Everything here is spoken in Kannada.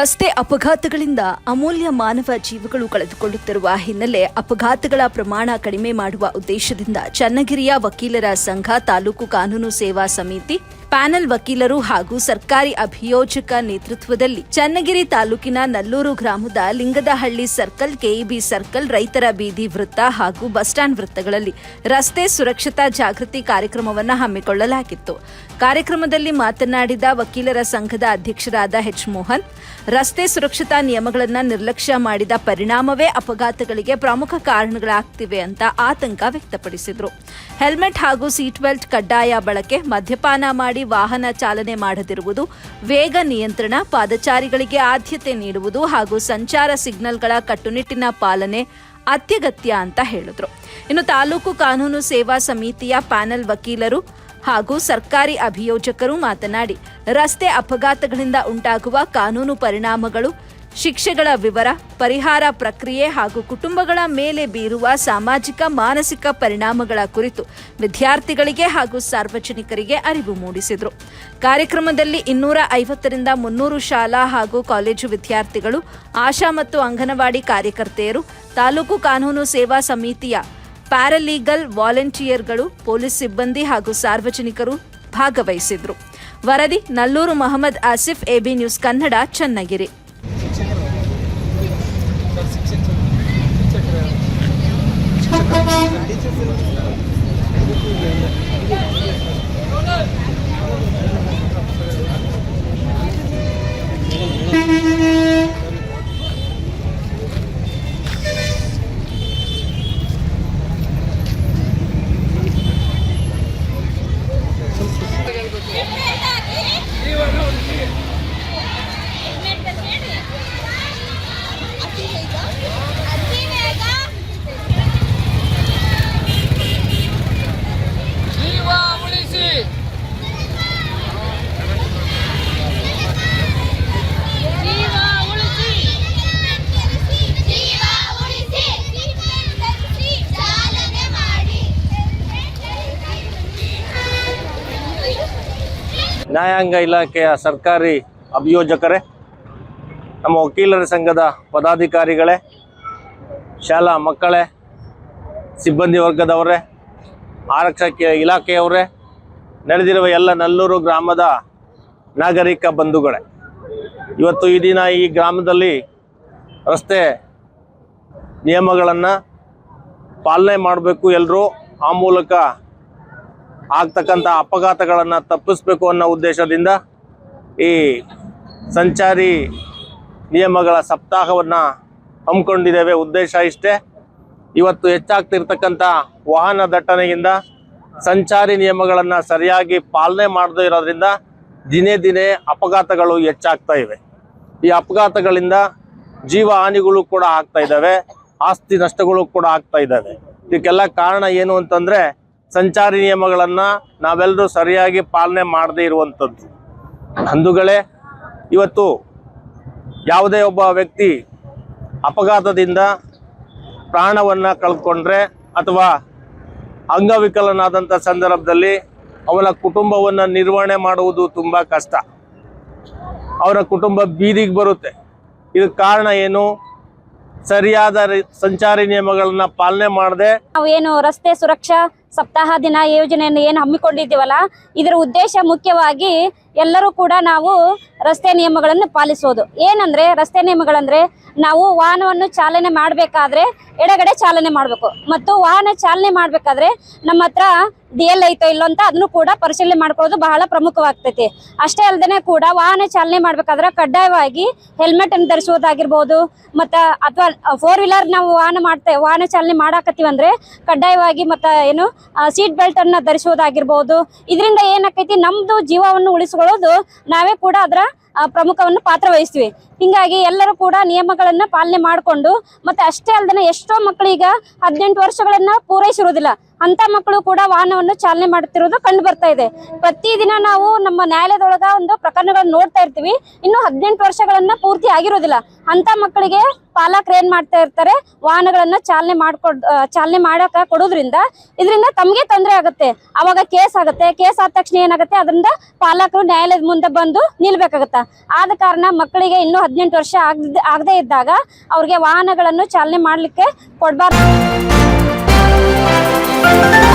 ರಸ್ತೆ ಅಪಘಾತಗಳಿಂದ ಅಮೂಲ್ಯ ಮಾನವ ಜೀವಗಳು ಕಳೆದುಕೊಳ್ಳುತ್ತಿರುವ ಹಿನ್ನೆಲೆ ಅಪಘಾತಗಳ ಪ್ರಮಾಣ ಕಡಿಮೆ ಮಾಡುವ ಉದ್ದೇಶದಿಂದ ಚನ್ನಗಿರಿಯ ವಕೀಲರ ಸಂಘ ತಾಲೂಕು ಕಾನೂನು ಸೇವಾ ಸಮಿತಿ ಪ್ಯಾನೆಲ್ ವಕೀಲರು ಹಾಗೂ ಸರ್ಕಾರಿ ಅಭಿಯೋಜಕ ನೇತೃತ್ವದಲ್ಲಿ ಚನ್ನಗಿರಿ ತಾಲೂಕಿನ ನಲ್ಲೂರು ಗ್ರಾಮದ ಲಿಂಗದಹಳ್ಳಿ ಸರ್ಕಲ್, ಕೆಇಬಿ ಸರ್ಕಲ್, ರೈತರ ಬೀದಿ ವೃತ್ತ ಹಾಗೂ ಬಸ್ ಸ್ಟಾಂಡ್ ವೃತ್ತಗಳಲ್ಲಿ ರಸ್ತೆ ಸುರಕ್ಷತಾ ಜಾಗೃತಿ ಕಾರ್ಯಕ್ರಮವನ್ನು ಹಮ್ಮಿಕೊಳ್ಳಲಾಗಿತ್ತು. ಕಾರ್ಯಕ್ರಮದಲ್ಲಿ ಮಾತನಾಡಿದ ವಕೀಲರ ಸಂಘದ ಅಧ್ಯಕ್ಷರಾದ ಎಚ್ ಮೋಹನ್ ರಸ್ತೆ ಸುರಕ್ಷತಾ ನಿಯಮಗಳನ್ನು ನಿರ್ಲಕ್ಷ್ಯ ಮಾಡಿದ ಪರಿಣಾಮವೇ ಅಪಘಾತಗಳಿಗೆ ಪ್ರಮುಖ ಕಾರಣಗಳಾಗ್ತಿವೆ ಅಂತ ಆತಂಕ ವ್ಯಕ್ತಪಡಿಸಿದರು. ಹೆಲ್ಮೆಟ್ ಹಾಗೂ ಸೀಟ್ ಬೆಲ್ಟ್ ಕಡ್ಡಾಯ ಬಳಕೆ ಮದ್ಯಪಾನ ಮಾಡಿ ವಾಹನ ಚಾಲನೆ ಮಾಡದಿರುವುದು, ವೇಗ ನಿಯಂತ್ರಣ, ಪಾದಚಾರಿಗಳಿಗೆ ಆದ್ಯತೆ ನೀಡುವುದು ಹಾಗೂ ಸಂಚಾರ ಸಿಗ್ನಲ್ಗಳ ಕಟ್ಟುನಿಟ್ಟಿನ ಪಾಲನೆ ಅತ್ಯಗತ್ಯ ಅಂತ ಹೇಳಿದ್ರು. ಇನ್ನು ತಾಲೂಕು ಕಾನೂನು ಸೇವಾ ಸಮಿತಿಯ ಪ್ಯಾನೆಲ್ ವಕೀಲರು ಹಾಗೂ ಸರ್ಕಾರಿ ಅಭಿಯೋಜಕರು ಮಾತನಾಡಿ, ರಸ್ತೆ ಅಪಘಾತಗಳಿಂದ ಉಂಟಾಗುವ ಕಾನೂನು ಪರಿಣಾಮಗಳು ಶಿಕ್ಷೆಗಳ ವಿವರ, ಪರಿಹಾರ ಪ್ರಕ್ರಿಯೆ ಹಾಗೂ ಕುಟುಂಬಗಳ ಮೇಲೆ ಬೀರುವ ಸಾಮಾಜಿಕ, ಮಾನಸಿಕ ಪರಿಣಾಮಗಳ ಕುರಿತು ವಿದ್ಯಾರ್ಥಿಗಳಿಗೆ ಹಾಗೂ ಸಾರ್ವಜನಿಕರಿಗೆ ಅರಿವು ಮೂಡಿಸಿದರು. ಕಾರ್ಯಕ್ರಮದಲ್ಲಿ ಇನ್ನೂರ ಐವತ್ತರಿಂದ ಮುನ್ನೂರು ಶಾಲಾ ಹಾಗೂ ಕಾಲೇಜು ವಿದ್ಯಾರ್ಥಿಗಳು, ಆಶಾ ಮತ್ತು ಅಂಗನವಾಡಿ ಕಾರ್ಯಕರ್ತೆಯರು, ತಾಲೂಕು ಕಾನೂನು ಸೇವಾ ಸಮಿತಿಯ ಪ್ಯಾರಲೀಗಲ್ ವಾಲಂಟಿಯರ್ಗಳು, ಪೊಲೀಸ್ ಸಿಬ್ಬಂದಿ ಹಾಗೂ ಸಾರ್ವಜನಿಕರು ಭಾಗವಹಿಸಿದರು. ವರದಿ, ನಲ್ಲೂರು ಮಹಮ್ಮದ್ ಆಸಿಫ್, ಎಬಿ ನ್ಯೂಸ್ ಕನ್ನಡ, ಚನ್ನಗಿರಿ. ಜೀವ ನ್ಯಾಯಾಂಗ ಇಲಾಖೆಯ ಸರ್ಕಾರಿ ಅಭಿಯೋಜಕರೇ, ನಮ್ಮ ವಕೀಲರ ಸಂಘದ ಪದಾಧಿಕಾರಿಗಳೇ, ಶಾಲಾ ಮಕ್ಕಳೇ, ಸಿಬ್ಬಂದಿ ವರ್ಗದವರೇ, ಆರಕ್ಷಕ ಇಲಾಖೆಯವರೇ, ನಡೆದಿರುವ ಎಲ್ಲ ನಲ್ಲೂರು ಗ್ರಾಮದ ನಾಗರಿಕ ಬಂಧುಗಳೇ, ಇವತ್ತು ಈ ದಿನ ಈ ಗ್ರಾಮದಲ್ಲಿ ರಸ್ತೆ ನಿಯಮಗಳನ್ನು ಪಾಲನೆ ಮಾಡಬೇಕು ಎಲ್ಲರೂ ಆ ಮೂಲಕ ಆಗ್ತಕ್ಕಂಥ ಅಪಘಾತಗಳನ್ನು ತಪ್ಪಿಸ್ಬೇಕು ಅನ್ನೋ ಉದ್ದೇಶದಿಂದ ಈ ಸಂಚಾರಿ ನಿಯಮಗಳ ಸಪ್ತಾಹವನ್ನು ಹಮ್ಮಿಕೊಂಡಿದ್ದೇವೆ. ಉದ್ದೇಶ ಇಷ್ಟೇ. ಇವತ್ತು ಹೆಚ್ಚಾಗ್ತಿರ್ತಕ್ಕಂಥ ವಾಹನ ದಟ್ಟಣೆಯಿಂದ ಸಂಚಾರಿ ನಿಯಮಗಳನ್ನು ಸರಿಯಾಗಿ ಪಾಲನೆ ಮಾಡದೇ ಇರೋದ್ರಿಂದ ದಿನೇ ದಿನೇ ಅಪಘಾತಗಳು ಹೆಚ್ಚಾಗ್ತಾ ಇವೆ. ಈ ಅಪಘಾತಗಳಿಂದ ಜೀವ ಹಾನಿಗಳು ಕೂಡ ಆಗ್ತಾ ಇದ್ದಾವೆ. ಆಸ್ತಿ ನಷ್ಟಗಳು ಕೂಡ ಆಗ್ತಾ ಇದ್ದಾವೆ. ಇದಕ್ಕೆಲ್ಲ ಕಾರಣ ಏನು ಅಂತಂದ್ರೆ ಸಂಚಾರಿ ನಿಯಮಗಳನ್ನು ನಾವೆಲ್ಲರೂ ಸರಿಯಾಗಿ ಪಾಲನೆ ಮಾಡದೇ ಇರುವಂಥದ್ದು. ಹಂದುಗಳೇ ಇವತ್ತು ಯಾವುದೇ ಒಬ್ಬ ವ್ಯಕ್ತಿ ಅಪಘಾತದಿಂದ ಪ್ರಾಣವನ್ನ ಕಳ್ಕೊಂಡ್ರೆ ಅಥವಾ ಅಂಗವಿಕಲನಾದಂಥ ಸಂದರ್ಭದಲ್ಲಿ ಅವನ ಕುಟುಂಬವನ್ನು ನಿರ್ವಹಣೆ ಮಾಡುವುದು ತುಂಬ ಕಷ್ಟ. ಅವರ ಕುಟುಂಬ ಬೀದಿಗೆ ಬರುತ್ತೆ. ಇದಕ್ಕೆ ಕಾರಣ ಏನು? ಸರಿಯಾದ ಸಂಚಾರಿ ನಿಯಮಗಳನ್ನ ಪಾಲನೆ ಮಾಡದೆ ನಾವು ಏನು ರಸ್ತೆ ಸುರಕ್ಷಾ ಸಪ್ತಾಹ ದಿನ ಯೋಜನೆಯನ್ನು ಏನು ಹಮ್ಮಿಕೊಂಡಿದ್ದೀವಲ್ಲ ಇದರ ಉದ್ದೇಶ ಮುಖ್ಯವಾಗಿ ಎಲ್ಲರೂ ಕೂಡ ನಾವು ರಸ್ತೆ ನಿಯಮಗಳನ್ನು ಪಾಲಿಸೋದು. ಏನಂದ್ರೆ, ರಸ್ತೆ ನಿಯಮಗಳಂದ್ರೆ ನಾವು ವಾಹನವನ್ನು ಚಾಲನೆ ಮಾಡಬೇಕಾದ್ರೆ ಎಡಗಡೆ ಚಾಲನೆ ಮಾಡಬೇಕು. ಮತ್ತು ವಾಹನ ಚಾಲನೆ ಮಾಡಬೇಕಾದ್ರೆ ನಮ್ಮ ಹತ್ರ ಡಿ ಎಲ್ ಐತೋ ಇಲ್ಲೋ ಅಂತ ಅದನ್ನು ಕೂಡ ಪರಿಶೀಲನೆ ಮಾಡ್ಕೊಳ್ಳೋದು ಬಹಳ ಪ್ರಮುಖವಾಗ್ತೈತಿ. ಅಷ್ಟೇ ಅಲ್ಲದೆ ಕೂಡ ವಾಹನ ಚಾಲನೆ ಮಾಡಬೇಕಾದ್ರೆ ಕಡ್ಡಾಯವಾಗಿ ಹೆಲ್ಮೆಟ್ ಅನ್ನು ಧರಿಸುವುದಾಗಿರ್ಬೋದು, ಮತ್ತು ಅಥವಾ ಫೋರ್ ವೀಲರ್ ನಾವು ವಾಹನ ಮಾಡ್ತೇವೆ ವಾಹನ ಚಾಲನೆ ಮಾಡಾಕತ್ತೀವಿ ಅಂದ್ರೆ ಕಡ್ಡಾಯವಾಗಿ ಮತ್ತು ಏನು ಸೀಟ್ ಬೆಲ್ಟನ್ನು ಧರಿಸುವುದಾಗಿರ್ಬೋದು. ಇದರಿಂದ ಏನಾಕೈತಿ ನಮ್ಮದು ಜೀವವನ್ನು ಉಳಿಸ್ಕೊಳ್ಳೋದು ನಾವೇ ಕೂಡ ಅದರ ಪ್ರಮುಖವನ್ನು ಪಾತ್ರ ವಹಿಸ್ತೀವಿ. ಹಿಂಗಾಗಿ ಎಲ್ಲರೂ ಕೂಡ ನಿಯಮಗಳನ್ನ ಪಾಲನೆ ಮಾಡಿಕೊಂಡು, ಮತ್ತೆ ಅಷ್ಟೇ ಅಲ್ಲದೆ ಎಷ್ಟೋ ಮಕ್ಕಳೀಗ ಹದಿನೆಂಟು ವರ್ಷಗಳನ್ನ ಪೂರೈಸಿರುವುದಿಲ್ಲ. ಅಂತ ಮಕ್ಕಳು ಕೂಡ ವಾಹನವನ್ನು ಚಾಲನೆ ಮಾಡುತ್ತಿರುವುದು ಕಂಡು ಬರ್ತಾ ಇದೆ. ಪ್ರತಿದಿನ ನಾವು ನಮ್ಮ ನ್ಯಾಯಾಲಯದೊಳಗ ಒಂದು ಪ್ರಕರಣಗಳನ್ನ ನೋಡ್ತಾ ಇರ್ತೀವಿ. ಇನ್ನು ಹದಿನೆಂಟು ವರ್ಷಗಳನ್ನ ಪೂರ್ತಿ ಆಗಿರೋದಿಲ್ಲ. ಅಂತ ಮಕ್ಕಳಿಗೆ ಪಾಲಕರು ಏನ್ ಮಾಡ್ತಾ ಇರ್ತಾರೆ, ವಾಹನಗಳನ್ನ ಚಾಲನೆ ಮಾಡ್ಕೊಡ್ ಚಾಲನೆ ಮಾಡಕ ಕೊಡೋದ್ರಿಂದ ಇದರಿಂದ ತಮಗೆ ತೊಂದರೆ ಆಗುತ್ತೆ. ಅವಾಗ ಕೇಸ್ ಆಗುತ್ತೆ. ಕೇಸ್ ಆದ ತಕ್ಷಣ ಏನಾಗುತ್ತೆ? ಅದರಿಂದ ಪಾಲಕರು ನ್ಯಾಯಾಲಯದ ಮುಂದೆ ಬಂದು ನಿಲ್ಬೇಕಾಗತ್ತ? ಆದ ಕಾರಣ ಮಕ್ಕಳಿಗೆ ಇನ್ನೂ ಹದಿನೆಂಟು ವರ್ಷ ಆಗದೆ ಆಗದೆ ಇದ್ದಾಗ ಅವ್ರಿಗೆ ವಾಹನಗಳನ್ನು ಚಾಲನೆ ಮಾಡ್ಲಿಕ್ಕೆ ಕೊಡಬಾರ್ದು. Música